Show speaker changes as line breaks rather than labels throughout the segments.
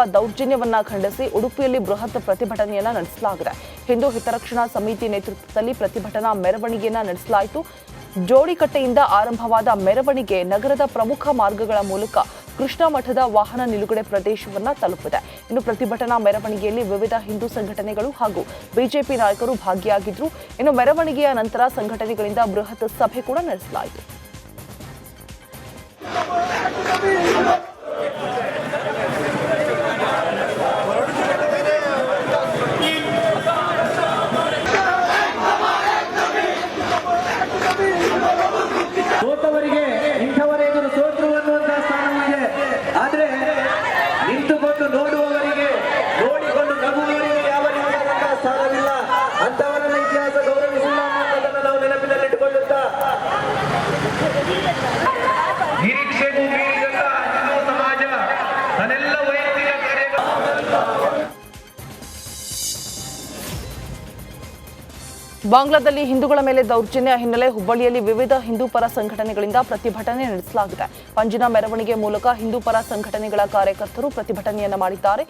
ನಡೆಯುತ್ತಿರುವ ದೌರ್ಜನ್ಯವನ್ನ ಖಂಡಿಸಿ ಉಡುಪಿಯಲ್ಲಿ ಬೃಹತ್ ಪ್ರತಿಭಟನೆಯನ್ನ ನಡೆಸಲಾಗಿದೆ. ಹಿಂದೂ ಹಿತರಕ್ಷಣಾ ಸಮಿತಿ ನೇತೃತ್ವದಲ್ಲಿ ಪ್ರತಿಭಟನಾ ಮೆರವಣಿಗೆಯನ್ನ ನಡೆಸಲಾಯಿತು. ಜೋಡಿಕಟ್ಟೆಯಿಂದ ಆರಂಭವಾದ ಮೆರವಣಿಗೆ ನಗರದ ಪ್ರಮುಖ ಮಾರ್ಗಗಳ ಮೂಲಕ ಕೃಷ್ಣ ಮಠದ ವಾಹನ ನಿಲುಗಡೆ ಪ್ರದೇಶವನ್ನ ತಲುಪಿದೆ. ಇನ್ನು ಪ್ರತಿಭಟನಾ ಮೆರವಣಿಗೆಯಲ್ಲಿ ವಿವಿಧ ಹಿಂದೂ ಸಂಘಟನೆಗಳು ಹಾಗೂ ಬಿಜೆಪಿ ನಾಯಕರು ಭಾಗಿಯಾಗಿದ್ರು. ಇನ್ನು ಮೆರವಣಿಗೆಯ ನಂತರ ಸಂಘಟನೆಗಳಿಂದ ಬೃಹತ್ ಸಭೆ ಕೂಡ ನಡೆಸಲಾಯಿತು.
ಸೋತವರಿಗೆ
ಬಾಂಗ್ಲಾದಲ್ಲಿ ಹಿಂದೂಗಳ ಮೇಲೆ ದೌರ್ಜನ್ಯ ಹಿನ್ನೆಲೆ ಹುಬ್ಬಳ್ಳಿಯಲ್ಲಿ ವಿವಿಧ ಹಿಂದೂ ಪರ ಸಂಘಟನೆಗಳಿಂದ ಪ್ರತಿಭಟನೆ ನಡೆಸಲಾಗಿದೆ. ಪಂಜಿನ ಮೆರವಣಿಗೆ ಮೂಲಕ ಹಿಂದೂ ಪರ ಸಂಘಟನೆಗಳ ಕಾರ್ಯಕರ್ತರು ಪ್ರತಿಭಟನೆಯನ್ನು ಮಾಡಿದ್ದಾರೆ.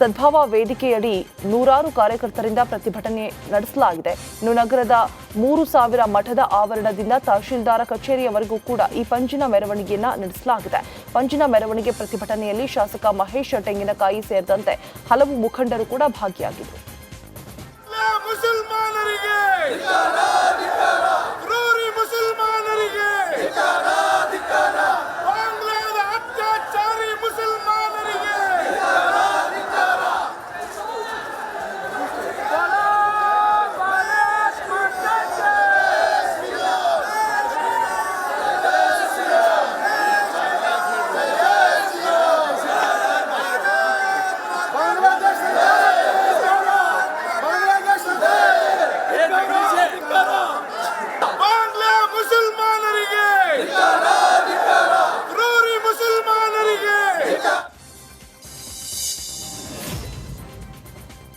ಸದ್ಭಾವ ವೇದಿಕೆಯಡಿ ನೂರಾರು ಕಾರ್ಯಕರ್ತರಿಂದ ಪ್ರತಿಭಟನೆ ನಡೆಸಲಾಗಿದೆ. ಇನ್ನು ನಗರದ ಮೂರು ಸಾವಿರ ಮಠದ ಆವರಣದಿಂದ ತಹಶೀಲ್ದಾರ ಕಚೇರಿಯವರೆಗೂ ಕೂಡ ಈ ಪಂಜಿನ ಮೆರವಣಿಗೆಯನ್ನು ನಡೆಸಲಾಗಿದೆ. ಪಂಜಿನ ಮೆರವಣಿಗೆ ಪ್ರತಿಭಟನೆಯಲ್ಲಿ ಶಾಸಕ ಮಹೇಶ್ ತೆಂಗಿನಕಾಯಿ ಸೇರಿದಂತೆ ಹಲವು ಮುಖಂಡರು ಕೂಡ ಭಾಗಿಯಾಗಿದ್ದರು.
ஜெய்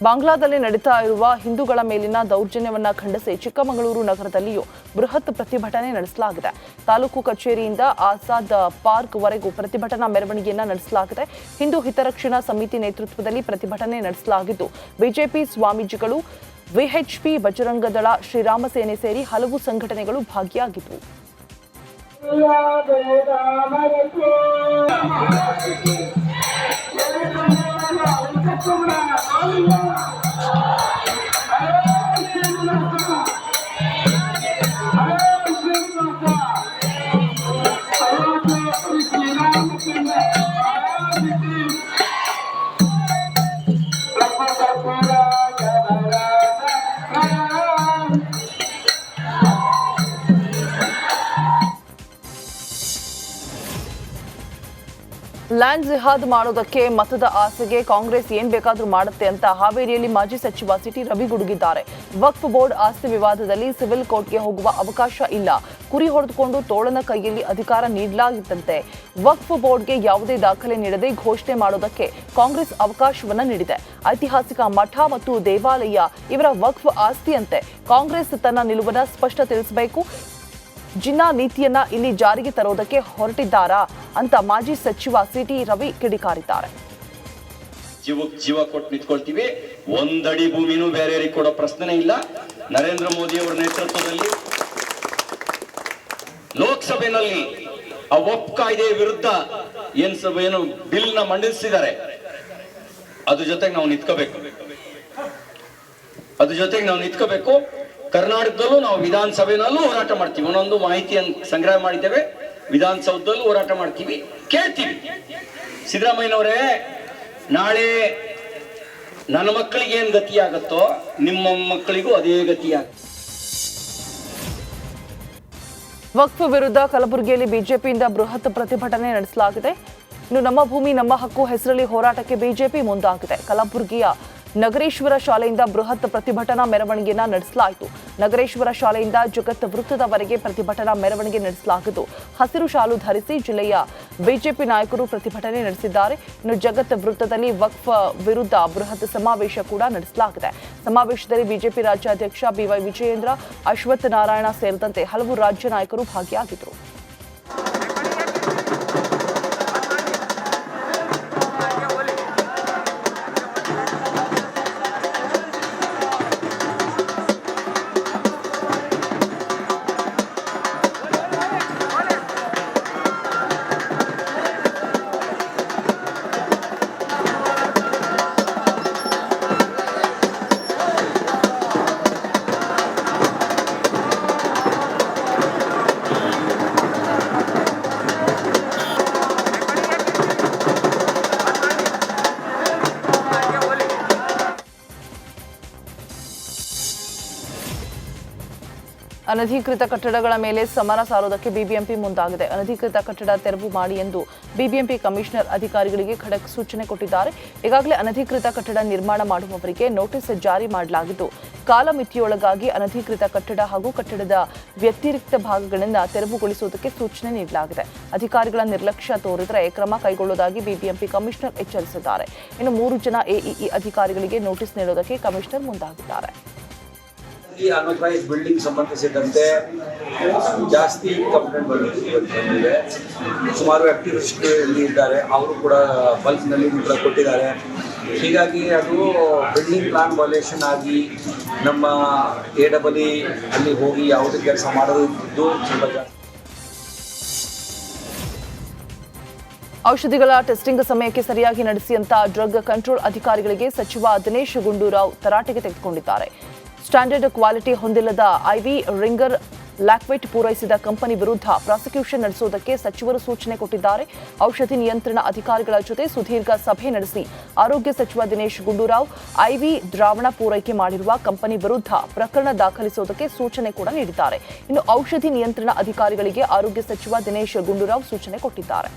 ಬಾಂಗ್ಲಾದಲ್ಲಿ ನಡೀತಾ ಇರುವ ಹಿಂದೂಗಳ ಮೇಲಿನ ದೌರ್ಜನ್ಯವನ್ನು ಖಂಡಿಸಿ ಚಿಕ್ಕಮಗಳೂರು ನಗರದಲ್ಲಿಯೂ ಬೃಹತ್ ಪ್ರತಿಭಟನೆ ನಡೆಸಲಾಗಿದೆ. ತಾಲೂಕು ಕಚೇರಿಯಿಂದ ಆಜಾದ್ ಪಾರ್ಕ್ ವರೆಗೂ ಪ್ರತಿಭಟನಾ ಮೆರವಣಿಗೆಯನ್ನು ನಡೆಸಲಾಗಿದೆ. ಹಿಂದೂ ಹಿತರಕ್ಷಣಾ ಸಮಿತಿ ನೇತೃತ್ವದಲ್ಲಿ ಪ್ರತಿಭಟನೆ ನಡೆಸಲಾಗಿದ್ದು, ಬಿಜೆಪಿ ಸ್ವಾಮೀಜಿಗಳು, ವಿಎಚ್ಪಿ ಬಜರಂಗದಳ, ಶ್ರೀರಾಮ ಸೇನೆ ಸೇರಿ ಹಲವು ಸಂಘಟನೆಗಳು ಭಾಗಿಯಾಗಿದ್ದವು. ஆளுங்க ಲ್ಯಾಂಡ್ ಜಿಹಾದ್ ಮಾಡೋದಕ್ಕೆ ಮತದ ಆಸೆಗೆ ಕಾಂಗ್ರೆಸ್ ಏನ್ ಬೇಕಾದ್ರೂ ಮಾಡುತ್ತೆ ಅಂತ ಹಾವೇರಿಯಲ್ಲಿ ಮಾಜಿ ಸಚಿವ ಸಿಟಿ ರವಿ ಗುಡುಗಿದ್ದಾರೆ. ವಕ್ಫ್ ಬೋರ್ಡ್ ಆಸ್ತಿ ವಿವಾದದಲ್ಲಿ ಸಿವಿಲ್ ಕೋರ್ಟ್ಗೆ ಹೋಗುವ ಅವಕಾಶ ಇಲ್ಲ. ಕುರಿ ಹೊಡೆದುಕೊಂಡು ತೋಳನ ಕೈಯಲ್ಲಿ ಅಧಿಕಾರ ನೀಡಲಾಗಿತ್ತಂತೆ. ವಕ್ಫ್ ಬೋರ್ಡ್ಗೆ ಯಾವುದೇ ದಾಖಲೆ ನೀಡದೆ ಘೋಷಣೆ ಮಾಡೋದಕ್ಕೆ ಕಾಂಗ್ರೆಸ್ ಅವಕಾಶವನ್ನ ನೀಡಿದೆ. ಐತಿಹಾಸಿಕ ಮಠ ಮತ್ತು ದೇವಾಲಯ ಇವರ ವಕ್ಫ್ ಆಸ್ತಿಯಂತೆ ಕಾಂಗ್ರೆಸ್ ತನ್ನ ನಿಲುವನ್ನ ಸ್ಪಷ್ಟ ತಿಳಿಸಬೇಕು. ಜಿನ್ನಾ ನೀತಿಯನ್ನ ಇಲ್ಲಿ ಜಾರಿಗೆ ತರೋದಕ್ಕೆ ಹೊರಟಿದ್ದಾರಾ ಅಂತ ಮಾಜಿ ಸಚಿವ ಸಿಟಿ ರವಿ ಕಿಡಿಕಾರಿದ್ದಾರೆ.
ಜೀವಕ್ಕೆ ಜೀವ ಕೊಟ್ಟು ನಿಂತ್ಕೊಳ್ತೀವಿ. ಒಂದಡಿ ಭೂಮಿನೂ ಬೇರೆಯವರಿಗೆ ಕೊಡೋ ಪ್ರಶ್ನೆ ಇಲ್ಲ. ನರೇಂದ್ರ ಮೋದಿ ಅವರ ನೇತೃತ್ವದಲ್ಲಿ ಲೋಕಸಭೆಯಲ್ಲಿ ಆ ಒಪ್ ಕಾಯ್ದೆ ವಿರುದ್ಧ ಏನ್ ಏನು ಬಿಲ್ನ ಮಂಡಿಸಿದ್ದಾರೆ. ಅದ್ರ ಜೊತೆಗೆ ನಾವು ನಿಂತ್ಕೋಬೇಕು. ಅದ್ರ ಜೊತೆಗೆ ನಾವು ನಿಂತ್ಕೋಬೇಕು. ಕರ್ನಾಟಕದಲ್ಲೂ ನಾವು ವಿಧಾನಸಭೆನಲ್ಲೂ ಹೋರಾಟ ಮಾಡ್ತೀವಿ. ಒಂದೊಂದು ಮಾಹಿತಿಯನ್ನು ಸಂಗ್ರಹ ಮಾಡಿದ್ದೇವೆ. ವಿಧಾನಸೌಧದಲ್ಲೂ ಹೋರಾಟ ಮಾಡ್ತೀವಿ. ಕೇಳ್ತೀವಿ. ಸಿದ್ದರಾಮಯ್ಯನವರೇ, ನಾಳೆ ನನ್ನ ಮಕ್ಕಳಿಗೆ ಏನು ಗತಿ ನಿಮ್ಮ ಮಕ್ಕಳಿಗೂ ಅದೇ ಗತಿ
ವಕ್ಫ್ ವಿರುದ್ಧ ಕಲಬುರಗಿಯಲ್ಲಿ ಬಿಜೆಪಿಯಿಂದ ಬೃಹತ್ ಪ್ರತಿಭಟನೆ ನಡೆಸಲಾಗಿದೆ. ಇನ್ನು ನಮ್ಮ ಭೂಮಿ, ನಮ್ಮ ಹಕ್ಕು, ಹೆಸರಲ್ಲಿ ಹೋರಾಟಕ್ಕೆ ಬಿಜೆಪಿ ಮುಂದಾಗಿದೆ. ಕಲಬುರಗಿಯ ನಗರೇಶ್ವರ ಶಾಲೆಯಿಂದ ಬೃಹತ್ ಪ್ರತಿಭಟನಾ ಮೆರವಣಿಗೆಯನ್ನು ನಡೆಸಲಾಯಿತು. ನಗರೇಶ್ವರ ಶಾಲೆಯಿಂದ ಜಗತ್ ವೃತ್ತದವರೆಗೆ ಪ್ರತಿಭಟನಾ ಮೆರವಣಿಗೆ ನಡೆಸಲಾಗಿದ್ದು, ಹಸಿರು ಶಾಲು ಧರಿಸಿ ಜಿಲ್ಲೆಯ ಬಿಜೆಪಿ ನಾಯಕರು ಪ್ರತಿಭಟನೆ ನಡೆಸಿದ್ದಾರೆ. ಇನ್ನು ಜಗತ್ ವೃತ್ತದಲ್ಲಿ ವಕ್ಫ್ ವಿರುದ್ಧ ಬೃಹತ್ ಸಮಾವೇಶ ಕೂಡ ನಡೆಸಲಾಗಿದೆ. ಸಮಾವೇಶದಲ್ಲಿ ಬಿಜೆಪಿ ರಾಜ್ಯಾಧ್ಯಕ್ಷ ಬಿವೈ ವಿಜಯೇಂದ್ರ ಅಶ್ವತ್ಥ ನಾರಾಯಣ ಸೇರಿದಂತೆ ಹಲವು ರಾಜ್ಯ ನಾಯಕರು ಭಾಗಿಯಾಗಿದ್ದರು. ಅನಧಿಕೃತ ಕಟ್ಟಡಗಳ ಮೇಲೆ ಸಮರ ಸಾರುವುದಕ್ಕೆ ಬಿಬಿಎಂಪಿ ಮುಂದಾಗಿದೆ. ಅನಧಿಕೃತ ಕಟ್ಟಡ ತೆರವು ಮಾಡಿ ಎಂದು ಬಿಬಿಎಂಪಿ ಕಮಿಷನರ್ ಅಧಿಕಾರಿಗಳಿಗೆ ಖಡಕ್ ಸೂಚನೆ ಕೊಟ್ಟಿದ್ದಾರೆ. ಈಗಾಗಲೇ ಅನಧಿಕೃತ ಕಟ್ಟಡ ನಿರ್ಮಾಣ ಮಾಡುವವರಿಗೆ ನೋಟಿಸ್ ಜಾರಿ ಮಾಡಲಾಗಿದ್ದು, ಕಾಲಮಿತಿಯೊಳಗಾಗಿ ಅನಧಿಕೃತ ಕಟ್ಟಡ ಹಾಗೂ ಕಟ್ಟಡದ ವ್ಯತಿರಿಕ್ತ ಭಾಗಗಳನ್ನು ತೆರವುಗೊಳಿಸುವುದಕ್ಕೆ ಸೂಚನೆ ನೀಡಲಾಗಿದೆ. ಅಧಿಕಾರಿಗಳ ನಿರ್ಲಕ್ಷ್ಯ ತೋರಿದರೆ ಕ್ರಮ ಕೈಗೊಳ್ಳುವುದಾಗಿ ಬಿಬಿಎಂಪಿ ಕಮಿಷನರ್ ಎಚ್ಚರಿಸಿದ್ದಾರೆ. ಇನ್ನು ಮೂರು ಜನ ಎಇಇ ಅಧಿಕಾರಿಗಳಿಗೆ ನೋಟಿಸ್ ನೀಡುವುದಕ್ಕೆ ಕಮಿಷನರ್ ಮುಂದಾಗಿದ್ದಾರೆ.
ಈ ಅನ್ಅಥರೈಸ್ ಬಿಲ್ಡಿಂಗ್ ಸಂಬಂಧಿಸಿದಂತೆ ಜಾಸ್ತಿ ಕಂಪ್ಲೇಂಟ್ ಬಂದಿದೆ ಸುಮಾರು ಆಕ್ಟಿವಿಸ್ಟ್ ಇಲ್ಲಿ ಇದ್ದಾರೆ. ಅವರು ಕೂಡ ಬಲ್ಕ್ನಲ್ಲಿ ಕೊಟ್ಟಿದ್ದಾರೆ. ಹೀಗಾಗಿ ಅದು ಬಿಲ್ಡಿಂಗ್ ಪ್ಲಾನ್ ವೈಲೇಷನ್ ಆಗಿ ನಮ್ಮ ಎ ಡಬಲ್ ಅಲ್ಲಿ ಹೋಗಿ ಯಾವುದೇ ಕೆಲಸ ಮಾಡೋದು ಸ್ವಲ್ಪ ಜಾಸ್ತಿ
ಔಷಧಿಗಳ ಟೆಸ್ಟಿಂಗ್ ಸಮಯಕ್ಕೆ ಸರಿಯಾಗಿ ನಡೆಸಿ ಅಂತ ಡ್ರಗ್ ಕಂಟ್ರೋಲ್ ಅಧಿಕಾರಿಗಳಿಗೆ ಸಚಿವ ದಿನೇಶ್ ಗುಂಡೂರಾವ್ ತರಾಟೆಗೆ ತೆಗೆದುಕೊಂಡಿದ್ದಾರೆ. ಸ್ಟ್ಯಾಂಡರ್ಡ್ ಕ್ವಾಲಿಟಿ ಹೊಂದಿಲ್ಲದ ಐವಿ ರಿಂಗರ್ ಲ್ಯಾಕ್ವೆಟ್ ಪೂರೈಸಿದ ಕಂಪನಿ ವಿರುದ್ಧ ಪ್ರಾಸಿಕ್ಯೂಷನ್ ನಡೆಸುವುದಕ್ಕೆ ಸಚಿವರು ಸೂಚನೆ ಕೊಟ್ಟಿದ್ದಾರೆ. ಔಷಧಿ ನಿಯಂತ್ರಣ ಅಧಿಕಾರಿಗಳ ಜೊತೆ ಸುದೀರ್ಘ ಸಭೆ ನಡೆಸಿ ಆರೋಗ್ಯ ಸಚಿವ ದಿನೇಶ್ ಗುಂಡೂರಾವ್ ಐವಿ ದ್ರಾವಣ ಪೂರೈಕೆ ಮಾಡಿರುವ ಕಂಪನಿ ವಿರುದ್ಧ ಪ್ರಕರಣ ದಾಖಲಿಸುವುದಕ್ಕೆ ಸೂಚನೆ ಕೂಡ ನೀಡಿದ್ದಾರೆ. ಇನ್ನು ಔಷಧಿ ನಿಯಂತ್ರಣ ಅಧಿಕಾರಿಗಳಿಗೆ ಆರೋಗ್ಯ ಸಚಿವ ದಿನೇಶ್ ಗುಂಡೂರಾವ್ ಸೂಚನೆ ಕೊಟ್ಟಿದ್ದಾರೆ.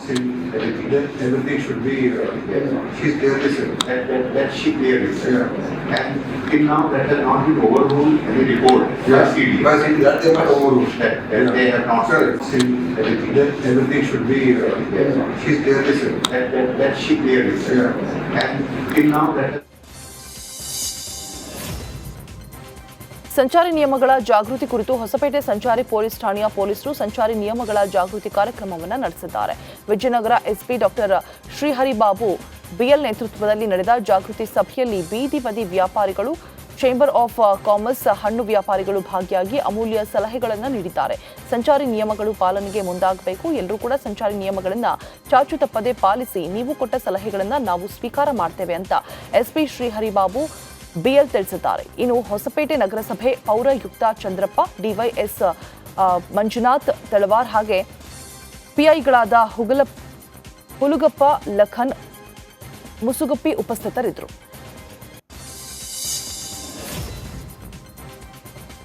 saying everything, that everything should be, uh, she's clearly said, that, that, that she clearly said. And till now, that has not been overruled any report by CD. By CD, that they might overrule. That, that they have not. Sir, saying everything, that everything should be, uh, she's clearly said, that, that, that she clearly said. And till now, that has
ಸಂಚಾರಿ ನಿಯಮಗಳ ಜಾಗೃತಿ ಕುರಿತು ಹೊಸಪೇಟೆ ಸಂಚಾರಿ police ಠಾಣೆಯ ಪೊಲೀಸರು ಸಂಚಾರಿ ನಿಯಮಗಳ ಜಾಗೃತಿ ಕಾರ್ಯಕ್ರಮವನ್ನು ನಡೆಸಿದ್ದಾರೆ Vijayanagara SP doctor Sriharibabu B L ನೇತೃತ್ವದಲ್ಲಿ ನಡೆದ ಜಾಗೃತಿ ಸಭೆಯಲ್ಲಿ ಬೀದಿ ಬದಿ ವ್ಯಾಪಾರಿಗಳು ಚೇಂಬರ್ ಆಫ್ ಕಾಮರ್ಸ್ ಹಣ್ಣು ವ್ಯಾಪಾರಿಗಳು ಭಾಗಿಯಾಗಿ ಅಮೂಲ್ಯ ಸಲಹೆಗಳನ್ನು ನೀಡಿದ್ದಾರೆ. ಸಂಚಾರಿ ನಿಯಮಗಳು ಪಾಲನೆಗೆ ಮುಂದಾಗಬೇಕು. ಎಲ್ಲರೂ ಕೂಡ ಸಂಚಾರಿ ನಿಯಮಗಳನ್ನು ಚಾಚು ತಪ್ಪದೆ ಪಾಲಿಸಿ ನೀವು ಕೊಟ್ಟ ಸಲಹೆಗಳನ್ನು ನಾವು ಸ್ವೀಕಾರ ಮಾಡ್ತೇವೆ ಅಂತ ಎಸ್ಪಿ ಶ್ರೀಹರಿಬಾಬು ಬಿಎಲ್ ತಿಳಿಸಿದ್ದಾರೆ. ಇನ್ನು ಹೊಸಪೇಟೆ ನಗರಸಭೆ ಪೌರಯುಕ್ತ ಚಂದ್ರಪ್ಪ ಡಿವೈಎಸ್ ಆ, ಮಂಜುನಾಥ್ ತಳವಾರ್ ಹಾಗೆ ಪಿಐಗಳಾದ ಹುಗಲ ಹುಲುಗಪ್ಪ, ಲಖನ್, ಮುಸುಗುಪ್ಪಿ ಉಪಸ್ಥಿತರಿದ್ದರು.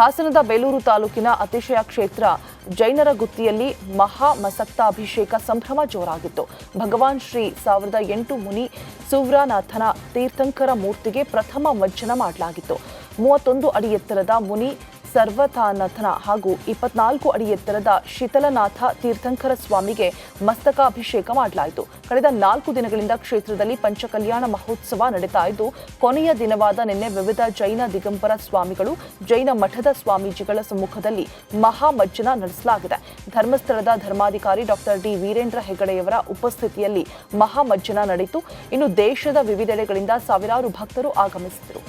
ಹಾಸನದ ಬೇಲೂರು ತಾಲೂಕಿನ ಅತಿಶಯ ಕ್ಷೇತ್ರ ಜೈನರ ಗುತ್ತಿಯಲ್ಲಿ ಮಹಾ ಮಸಕ್ತಾಭಿಷೇಕ ಸಂಭ್ರಮ ಜೋರಾಗಿತ್ತು. ಭಗವಾನ್ ಶ್ರೀ ಸಾವಿರದ ಎಂಟು ಮುನಿ ಸುವ್ರಾನಾಥನ ತೀರ್ಥಂಕರ ಮೂರ್ತಿಗೆ ಪ್ರಥಮ ಮಜ್ಜನ ಮಾಡಲಾಗಿತ್ತು. ಮೂವತ್ತೊಂದು ಅಡಿ ಎತ್ತರದ ಮುನಿ ಸರ್ವತಾನಾಥನ ಹಾಗೂ ಇಪ್ಪತ್ನಾಲ್ಕು ಅಡಿ ಎತ್ತರದ ಶೀತಲನಾಥ ತೀರ್ಥಂಕರ ಸ್ವಾಮಿಗೆ ಮಸ್ತಕಾಭಿಷೇಕ ಮಾಡಲಾಯಿತು. ಕಳೆದ ನಾಲ್ಕು ದಿನಗಳಿಂದ ಕ್ಷೇತ್ರದಲ್ಲಿ ಪಂಚಕಲ್ಯಾಣ ಮಹೋತ್ಸವ ನಡೀತಾ ಇದ್ದು, ಕೊನೆಯ ದಿನವಾದ ನಿನ್ನೆ ವಿವಿಧ ಜೈನ ದಿಗಂಬರ ಸ್ವಾಮಿಗಳು, ಜೈನ ಮಠದ ಸ್ವಾಮೀಜಿಗಳ ಸಮ್ಮುಖದಲ್ಲಿ ಮಹಾಮಜ್ಜನ ನಡೆಸಲಾಗಿದೆ. ಧರ್ಮಸ್ಥಳದ ಧರ್ಮಾಧಿಕಾರಿ ಡಾಕ್ಟರ್ ಡಿ. ವೀರೇಂದ್ರ ಹೆಗಡೆಯವರ ಉಪಸ್ಥಿತಿಯಲ್ಲಿ ಮಹಾಮಜ್ಜನ ನಡೆಯಿತು. ಇನ್ನು ದೇಶದ ವಿವಿಧೆಡೆಗಳಿಂದ ಸಾವಿರಾರು ಭಕ್ತರು ಆಗಮಿಸಿದರು.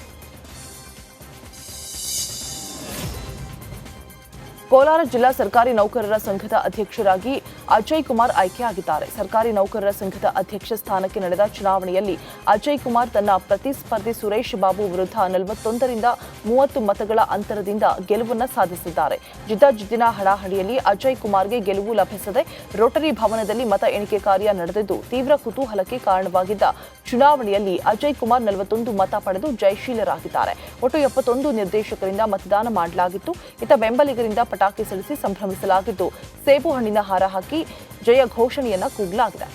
ಕೋಲಾರ ಜಿಲ್ಲಾ ಸರ್ಕಾರಿ ನೌಕರರ ಸಂಘದ ಅಧ್ಯಕ್ಷರಾಗಿ ಅಜಯ್ ಕುಮಾರ್ ಆಯ್ಕೆಯಾಗಿದ್ದಾರೆ. ಸರ್ಕಾರಿ ನೌಕರರ ಸಂಘದ ಅಧ್ಯಕ್ಷ ಸ್ಥಾನಕ್ಕೆ ನಡೆದ ಚುನಾವಣೆಯಲ್ಲಿ ಅಜಯ್ ಕುಮಾರ್ ತನ್ನ ಪ್ರತಿಸ್ಪರ್ಧಿ ಸುರೇಶ್ ಬಾಬು ವಿರುದ್ಧ ನಲವತ್ತೊಂದರಿಂದ ಮೂವತ್ತು ಮತಗಳ ಅಂತರದಿಂದ ಗೆಲುವನ್ನು ಸಾಧಿಸಿದ್ದಾರೆ. ಜಿದ್ದಾಜಿದ್ದಿನ ಹಣಾಹಣಿಯಲ್ಲಿ ಅಜಯ್ ಕುಮಾರ್ಗೆ ಗೆಲುವು ಲಭಿಸದೆ ರೋಟರಿ ಭವನದಲ್ಲಿ ಮತ ಎಣಿಕೆ ಕಾರ್ಯ ನಡೆದಿದ್ದು, ತೀವ್ರ ಕುತೂಹಲಕ್ಕೆ ಕಾರಣವಾಗಿದ್ದ ಚುನಾವಣೆಯಲ್ಲಿ ಅಜಯ್ ಕುಮಾರ್ ನಲವತ್ತೊಂದು ಮತ ಪಡೆದು ಜಯಶೀಲರಾಗಿದ್ದಾರೆ. ಒಟ್ಟು ಎಪ್ಪತ್ತೊಂದು ನಿರ್ದೇಶಕರಿಂದ ಮತದಾನ ಮಾಡಲಾಗಿತ್ತು. ಇತ್ತ ಬೆಂಬಲಿಗರಿಂದ ಪಟಾಕಿ ಸಿಡಿಸಿ ಸಂಭ್ರಮಿಸಲಾಗಿದ್ದು ಸೇಬು ಹಣ್ಣಿನ ಹಾರ ಹಾಕಿ ಜಯ ಘೋಷಣೆಯನ್ನ ಕೂಗಲಾಗಿದೆ.